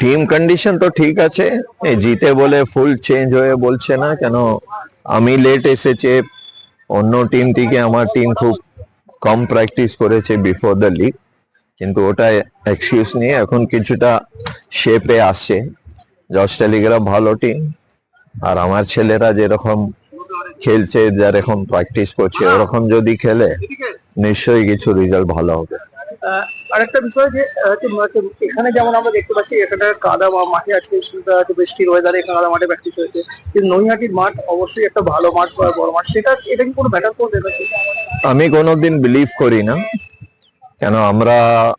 Team condition তো ঠিক আছে। জিতে বলে ফুল চেঞ্জ হয়ে বলছে না, কেন আমি লেট এসেছে। অন্য টিম থেকে আমার টিম খুব কম প্র্যাকটিস করেছে বিফোর দ্য লিগ কিন্তু ওটা এক্সকিউজ নিয়ে এখন কিছুটা শেপে আসছে। জর্জ টেলিগ্রাফ ভালো টিম আর আমার ছেলেরা যেরকম খেলছে যেরকম প্র্যাকটিস করছে, ওরকম যদি খেলে, নিশ্চয়ই কিছু রেজাল্ট ভালো হবে। আরেকটা বিষয় যে এখানে যেমন আমরা দেখতে পাচ্ছি এখানে কাদা মা- মাঠে আজকে বৃষ্টির ওয়েদারে কাদা মাঠে প্র্যাকটিস হয়েছে। কিন্তু নৈহাটির মাঠ অবশ্যই একটা ভালো মাঠ বা বড় মাঠ। সেটা এটা কি কোনো ব্যাটার করে দেবে আমি কোনোদিন বিলিভ করি না। কেন আমরা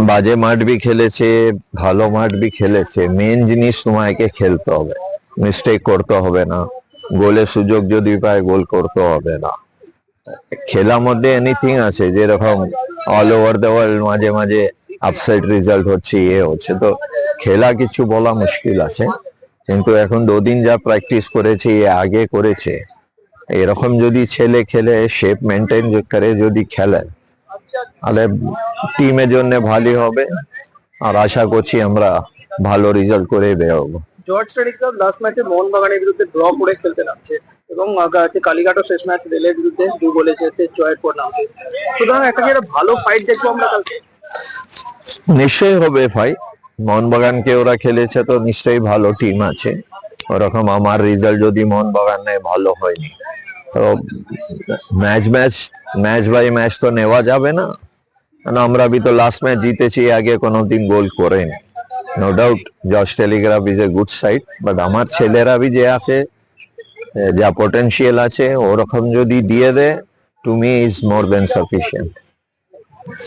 বাজে মাঠ বি খেলেছে, ভালো মাঠ বি খেলেছে। মেন জিনিস তোমাকে খেলতে হবে। মিস্টেক করতে হবে না। গোলের সুযোগ যদি পায়, গোল করতে হবে না। খেলার মধ্যে এনিথিং আছে, যেরকম অল ওভার দ্য ওয়ার্ল্ড মাঝে মাঝে আপসাইড রেজাল্ট হচ্ছে ইয়ে হচ্ছে। তো খেলা কিছু বলা মুশকিল আছে, কিন্তু এখন দুদিন যা প্র্যাকটিস করেছে এ আগে করেছে। এরকম যদি ছেলে খেলে শেপ মেনটেন করে যদি খেলে, তাহলে টিমের জন্য ভালোই হবে। আর আশা করছি আমরা ভালো রেজাল্ট করে বেরোবো। জর্জ লাস্ট ম্যাচে মোহনবাগানের বিরুদ্ধে ড্র করে খেলতে এবং কালীঘাটও শেষ ম্যাচ রেলের বিরুদ্ধে। দু গোলে যেতে জয়ের পর নামছে সুতরাং একটা কি ভালো ফাইট দেখব আমরা কালকে? নিশ্চয়ই হবে ভাই মোহনবাগানকে ওরা খেলেছে তো নিশ্চয়ই ভালো টিম আছে। ওরকম আমার রেজাল্ট যদি মোহনবাগানে ভালো হয়নি। তো match match match by match তো নেওয়া যাবে না। কারণ আমরা বি তো লাস্ট ম্যাচ জিতেছি, আগে কোনোদিন গোল করেনি। No doubt George Telegraph is a good side but আমার ছেলেরা বি যে আছে যা পটেনশিয়াল আছে ওরকম যদি দিয়ে দেয় to me is more than sufficient